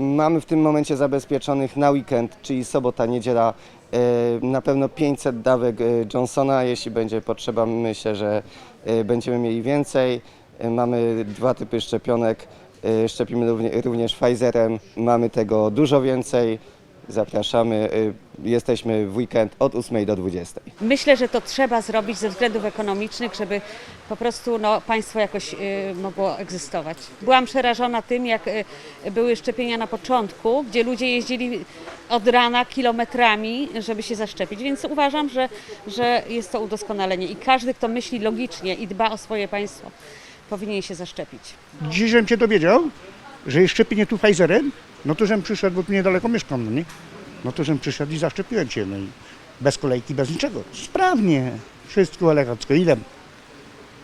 Mamy w tym momencie zabezpieczonych na weekend, czyli sobota, niedziela, e, na pewno 500 dawek e, Johnsona. Jeśli będzie potrzeba, myślę, że e, będziemy mieli więcej. Mamy dwa typy szczepionek. Szczepimy równie- również Pfizerem. Mamy tego dużo więcej. Zapraszamy. e, Jesteśmy w weekend od 8 do 20. Myślę, że to trzeba zrobić ze względów ekonomicznych, żeby po prostu no, państwo jakoś y, mogło egzystować. Byłam przerażona tym, jak y, były szczepienia na początku, gdzie ludzie jeździli od rana kilometrami, żeby się zaszczepić, więc uważam, że, że jest to udoskonalenie i każdy, kto myśli logicznie i dba o swoje państwo, powinien się zaszczepić. Dziś żem się dowiedział, że jest szczepienie tu Pfizerem, no to żem przyszedł, bo tu niedaleko mieszkam, no nie? No to żem przyszedł i zaszczepiłem się, no i bez kolejki, bez niczego. Sprawnie, wszystko elegancko. Ile?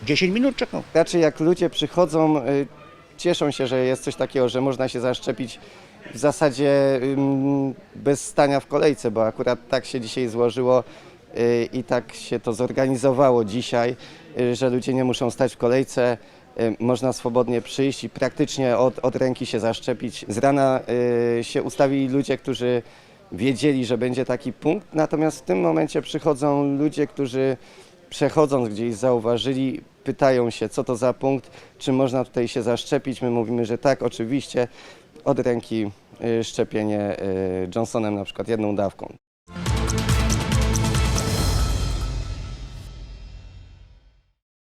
10 minut czekał. Raczej jak ludzie przychodzą, y, cieszą się, że jest coś takiego, że można się zaszczepić w zasadzie bez stania w kolejce, bo akurat tak się dzisiaj złożyło y, i tak się to zorganizowało dzisiaj, y, że ludzie nie muszą stać w kolejce. Y, Można swobodnie przyjść i praktycznie od, od ręki się zaszczepić. Z rana y, się ustawili ludzie, którzy wiedzieli, że będzie taki punkt, natomiast w tym momencie przychodzą ludzie, którzy przechodząc gdzieś zauważyli, pytają się, co to za punkt, czy można tutaj się zaszczepić. My mówimy, że tak, oczywiście, od ręki y, szczepienie Johnsonem na przykład jedną dawką.